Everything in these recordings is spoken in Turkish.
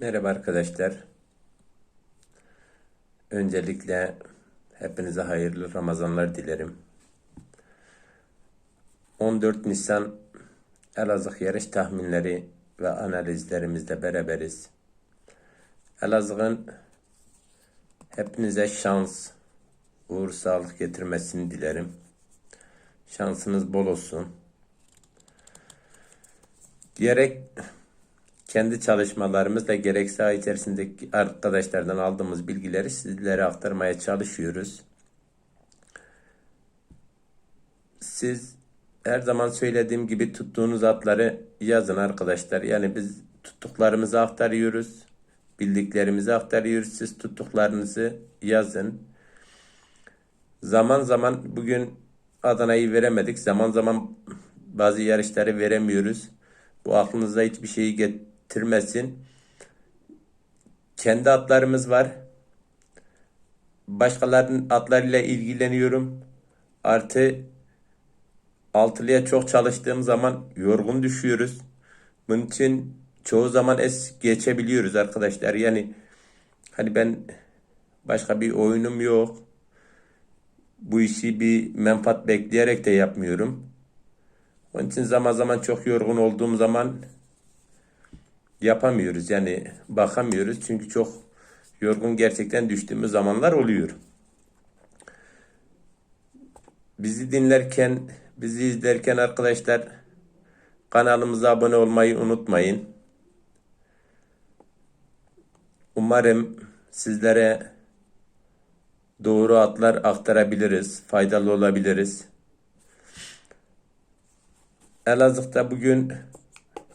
Merhaba arkadaşlar. Öncelikle hepinize hayırlı Ramazanlar dilerim. 14 Nisan Elazığ yarış tahminleri ve analizlerimizle beraberiz. Elazığ'ın hepinize şans, uğur, sağlık getirmesini dilerim. Şansınız bol olsun. Gerek kendi çalışmalarımızla gerek saha içerisindeki arkadaşlardan aldığımız bilgileri sizlere aktarmaya çalışıyoruz. Siz her zaman söylediğim gibi tuttuğunuz atları yazın arkadaşlar. Yani biz tuttuklarımızı aktarıyoruz. Bildiklerimizi aktarıyoruz. Siz tuttuklarınızı yazın. Zaman zaman bugün Adana'yı veremedik. Zaman zaman bazı yarışları veremiyoruz. Bu aklınıza hiçbir şeyi getirmesin. Kendi atlarımız var. Başkalarının atlarıyla ilgileniyorum. Artı altılıya çok çalıştığım zaman yorgun düşüyoruz. Bunun için çoğu zaman es geçebiliyoruz arkadaşlar. Yani hani ben başka bir oyunum yok. Bu işi bir menfaat bekleyerek de yapmıyorum. Onun için zaman zaman çok yorgun olduğum zaman yapamıyoruz. Yani bakamıyoruz. Çünkü çok yorgun gerçekten düştüğümüz zamanlar oluyor. Bizi dinlerken, bizi izlerken arkadaşlar kanalımıza abone olmayı unutmayın. Umarım sizlere doğru atlar aktarabiliriz, faydalı olabiliriz. Elazığ'da bugün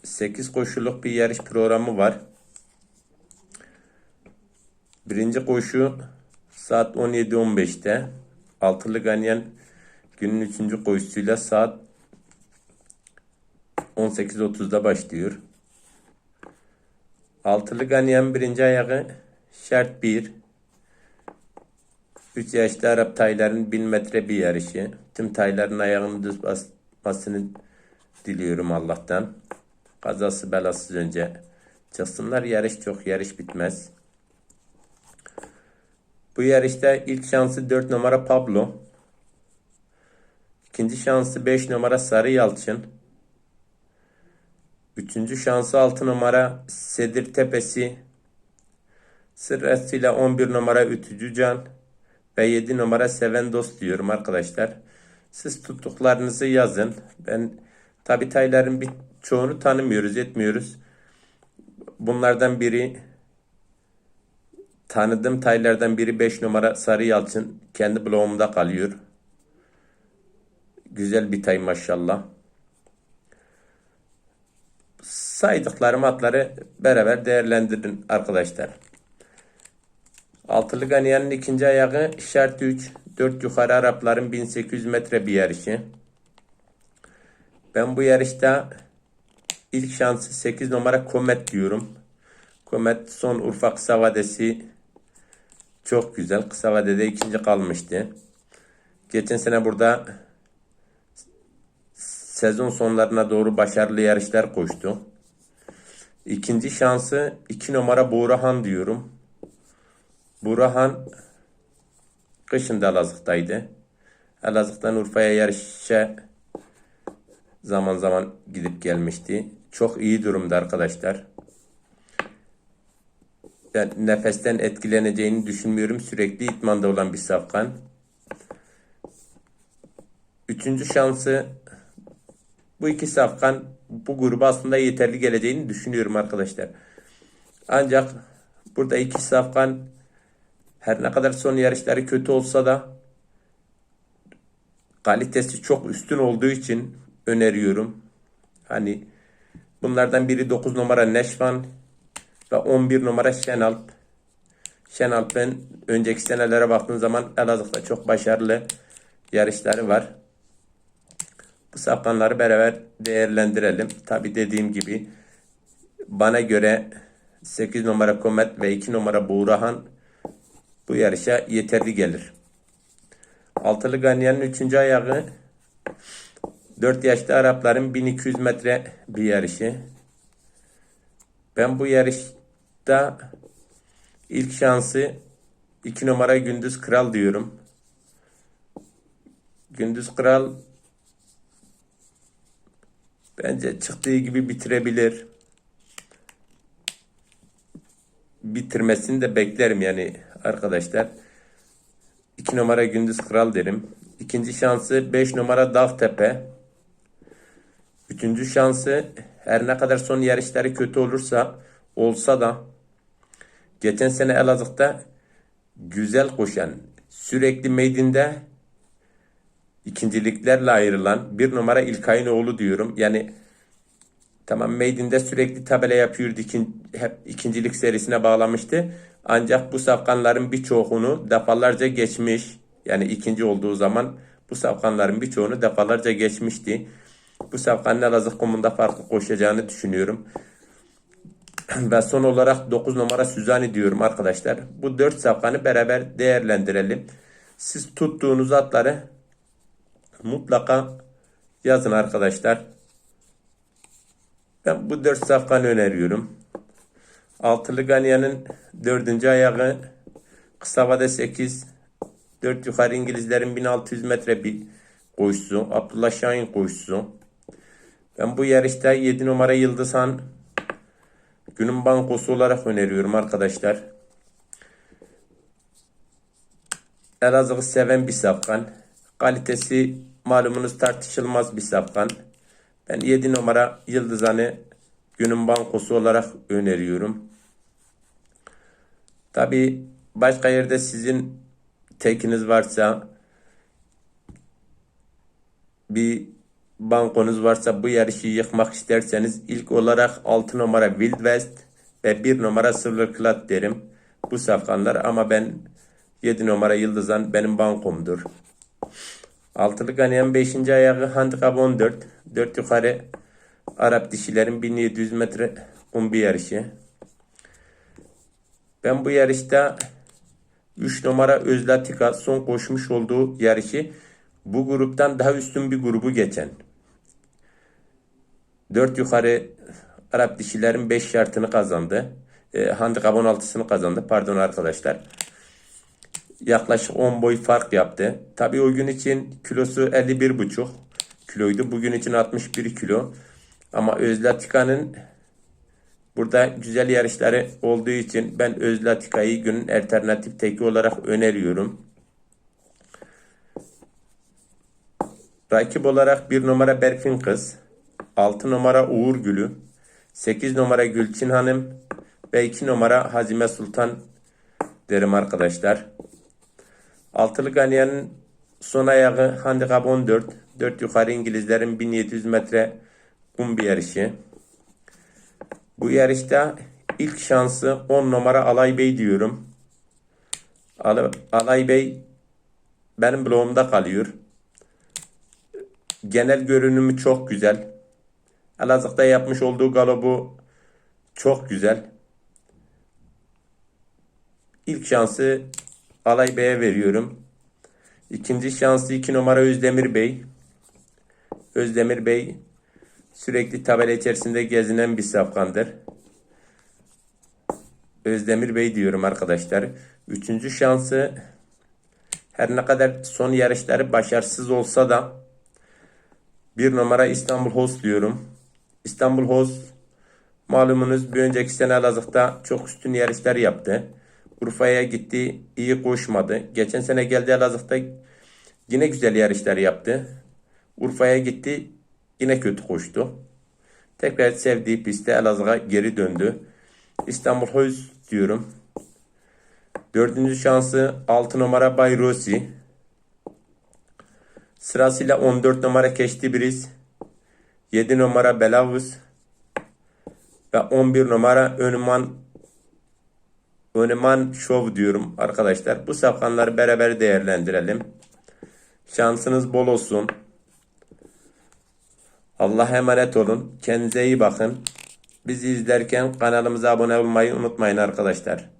8 koşuluk bir yarış programı var. Birinci koşu saat 17.15'te. Altılı Ganyan günün üçüncü koşusuyla saat 18.30'da başlıyor. Altılı Ganyan birinci ayağı şart 1. 3 yaşlı Arap tayların 1000 metre bir yarışı. Tüm tayların ayağını düz basmasını diliyorum Allah'tan. Kazası belasız önce çıksınlar. Yarış çok yarış bitmez. Bu yarışta ilk şansı 4 numara Pablo. İkinci şansı 5 numara Sarı Yalçın. Üçüncü şansı 6 numara Sedir Tepesi. Sırasıyla 11 numara Ütücü Can ve 7 numara Seven Dost diyorum arkadaşlar. Siz tuttuklarınızı yazın. Ben tabi tayların bir çoğunu tanımıyoruz, etmiyoruz. Bunlardan biri tanıdığım taylardan biri 5 numara Sarı Yalçın. Kendi bloğumda kalıyor. Güzel bir tay maşallah. Saydıklarım atları beraber değerlendirin arkadaşlar. Altılı Ganiyan'ın ikinci ayağı şart 3. 4 yukarı Arapların 1800 metre bir yarışı. Ben bu yarışta ilk şansı 8 numara Komet diyorum. Komet son Urfa kısa vadesi çok güzel. Kısa vadede ikinci kalmıştı. Geçen sene burada sezon sonlarına doğru başarılı yarışlar koştu. İkinci şansı 2 numara Buğrahan diyorum. Buğrahan kışın da Elazığ'daydı. Elazığ'dan Urfa'ya yarışa zaman zaman gidip gelmişti. Çok iyi durumda arkadaşlar. Ben nefesten etkileneceğini düşünmüyorum. Sürekli itmanda olan bir safkan. Üçüncü şansı bu iki safkan bu gruba aslında yeterli geleceğini düşünüyorum arkadaşlar. Ancak burada iki safkan her ne kadar son yarışları kötü olsa da kalitesi çok üstün olduğu için öneriyorum. Hani bunlardan biri 9 numara Neşvan ve 11 numara Şenalp. Şenalp'ın önceki senelere baktığın zaman Elazığ'da çok başarılı yarışları var. Bu saplanları beraber değerlendirelim. Tabi dediğim gibi bana göre 8 numara Komet ve 2 numara Buğrahan bu yarışa yeterli gelir. Altılı Ganyan'ın 3. ayağı 4 yaşlı Arapların 1200 metre bir yarışı. Ben bu yarış grupta ilk şansı 2 numara Gündüz Kral diyorum. Gündüz Kral bence çıktığı gibi bitirebilir. Bitirmesini de beklerim yani arkadaşlar. 2 numara Gündüz Kral derim. İkinci şansı 5 numara Dağtepe. Üçüncü şansı her ne kadar son yarışları kötü olursa olsa da geçen sene Elazığ'da güzel koşan sürekli meydinde ikinciliklerle ayrılan bir numara İlkay'ın oğlu diyorum. Yani tamam meydinde sürekli tabela yapıyordu. ikin- hep ikincilik serisine bağlamıştı. Ancak bu safkanların birçoğunu defalarca geçmiş. Yani ikinci olduğu zaman bu safkanların birçoğunu defalarca geçmişti. Bu safkanın Elazığ kumunda farklı koşacağını düşünüyorum. Ve son olarak 9 numara Süzani diyorum arkadaşlar. Bu 4 safkanı beraber değerlendirelim. Siz tuttuğunuz atları mutlaka yazın arkadaşlar. Ben bu 4 safkanı öneriyorum. Altılı Ganyan'ın dördüncü ayağı kısa vade 8 4 yukarı İngilizlerin 1600 metre bir koşusu. Abdullah Şahin koşusu. Ben bu yarışta 7 numara Yıldızhan günün bankosu olarak öneriyorum arkadaşlar. Elazığ'ı seven bir safkan. Kalitesi malumunuz tartışılmaz bir safkan. Ben 7 numara Yıldızhan'ı günün bankosu olarak öneriyorum. Tabi başka yerde sizin tekiniz varsa bir bankonuz varsa bu yarışı yıkmak isterseniz ilk olarak 6 numara Wild West ve 1 numara Silver Cloud derim. Bu safkanlar ama ben 7 numara Yıldızan benim bankomdur. Altılı Ganyan 5. ayağı handikap 14. 4 yukarı Arap dişilerin 1700 metre kumbi yarışı. Ben bu yarışta 3 numara Özlatika son koşmuş olduğu yarışı bu gruptan daha üstün bir grubu geçen. 4 yukarı Arap dişilerin 5 şartını kazandı. E, handikap 16'sını kazandı. Pardon arkadaşlar. Yaklaşık 10 boy fark yaptı. Tabii o gün için kilosu 51,5 kiloydu. Bugün için 61 kilo. Ama Özlatika'nın burada güzel yarışları olduğu için ben Özlatika'yı günün alternatif teki olarak öneriyorum. Rakip olarak 1 numara Berfin Kız, 6 numara Uğur Gülü, 8 numara Gülçin Hanım ve 2 numara Hazime Sultan derim arkadaşlar. Altılı Ganyan'ın son ayağı handikap 14. 4 yukarı İngilizlerin 1700 metre kum yarışı. Bu yarışta ilk şansı 10 numara Alay Bey diyorum. Al- Alay Bey benim bloğumda kalıyor. Genel görünümü çok güzel. Elazığ'da yapmış olduğu galobu çok güzel. İlk şansı Alay Bey'e veriyorum. İkinci şansı 2 numara Özdemir Bey. Özdemir Bey sürekli tabela içerisinde gezinen bir safkandır. Özdemir Bey diyorum arkadaşlar. Üçüncü şansı her ne kadar son yarışları başarısız olsa da bir numara İstanbul Host diyorum. İstanbul Host malumunuz bir önceki sene Elazığ'da çok üstün yarışlar yaptı. Urfa'ya gitti, iyi koşmadı. Geçen sene geldi Elazığ'da yine güzel yarışlar yaptı. Urfa'ya gitti, yine kötü koştu. Tekrar sevdiği pistte Elazığ'a geri döndü. İstanbul Hoys diyorum. Dördüncü şansı 6 numara Bay Rossi. Sırasıyla 14 numara Keşti Briz. 7 numara Belavuz. Ve 11 numara Önüman Önüman Show diyorum arkadaşlar. Bu safkanları beraber değerlendirelim. Şansınız bol olsun. Allah'a emanet olun. Kendinize iyi bakın. Bizi izlerken kanalımıza abone olmayı unutmayın arkadaşlar.